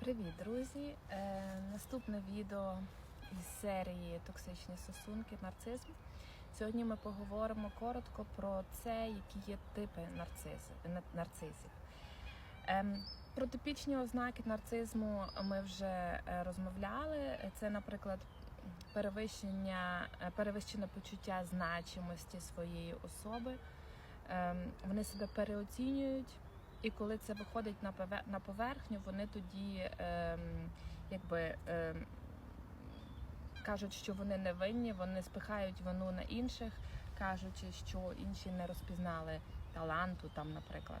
Привіт, друзі! Е, наступне відео із серії Токсичні стосунки, нарцизм. Сьогодні ми поговоримо коротко про це, які є типи нарцизи, на- нарцизів. Ем, про типічні ознаки нарцизму ми вже е, розмовляли. Це, наприклад, перевищення, е, перевищене почуття значимості своєї особи. Ем, вони себе переоцінюють. І коли це виходить на пове- на поверхню, вони тоді ем, якби ем, кажуть, що вони не винні, вони спихають вину на інших, кажучи, що інші не розпізнали таланту, там, наприклад.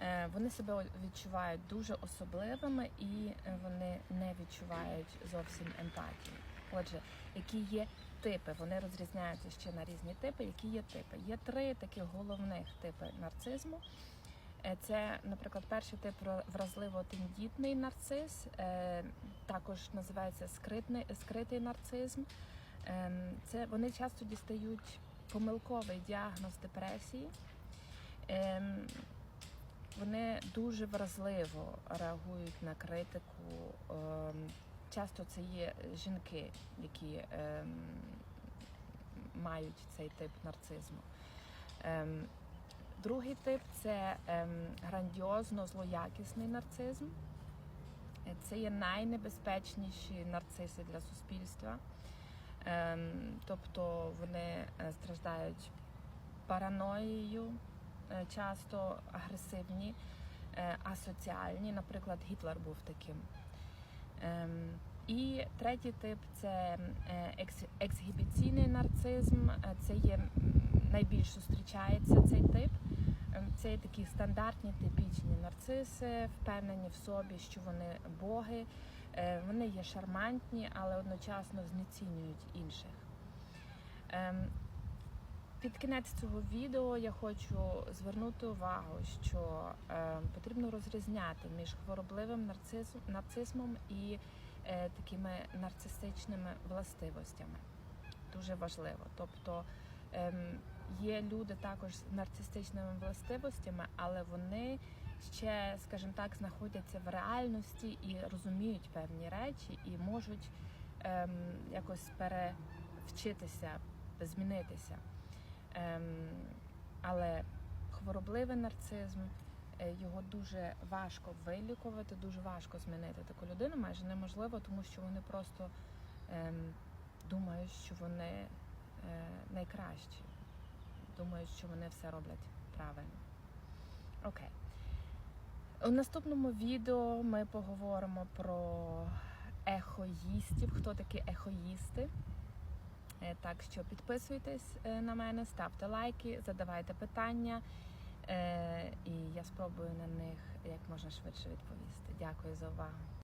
Е, Вони себе відчувають дуже особливими і е, вони не відчувають зовсім емпатії. Отже, які є типи? Вони розрізняються ще на різні типи. Які є типи? Є три таких головних типи нарцизму. Е, Це, наприклад, перший тип вразливо-тендітний нарцис, е, також називається скритний, скритий нарцизм. Ем, Це вони часто дістають помилковий діагноз депресії. Ем, Вони дуже вразливо реагують на критику. Часто це є жінки, які ем, мають цей тип нарцизму. Ем, Другий тип це ем, грандіозно злоякісний нарцизм. Е, Це є найнебезпечніші нарциси для суспільства. Ем, тобто вони е, страждають параноєю, е, часто агресивні, е, асоціальні. Наприклад, Гітлер був таким. Ем, і третій тип це е, ексгібіційний нарцизм. Е, Це є найбільш зустрічається цей тип. Ем, Це є такі стандартні типічні нарциси, впевнені в собі, що вони боги. Е, Вони є шармантні, але одночасно знецінюють інших. Під кінець цього відео я хочу звернути увагу, що е, потрібно розрізняти між хворобливим нарцизм, нарцизмом і е, такими нарцистичними властивостями. Дуже важливо. Тобто ем, є люди також з нарцистичними властивостями, але вони ще, скажімо так, знаходяться в реальності і розуміють певні речі, і можуть ем, якось перевчитися, змінитися. Ем, але хворобливий нарцизм е, його дуже важко вилікувати, дуже важко змінити таку людину, майже неможливо, тому що вони просто ем, думають, що вони е, найкращі, думають, що вони все роблять правильно. Окей. У наступному відео ми поговоримо про ехоїстів. Хто такі ехоїсти? Е, Так що підписуйтесь е, на мене, ставте лайки, задавайте питання, е, і я спробую на них як можна швидше відповісти. Дякую за увагу.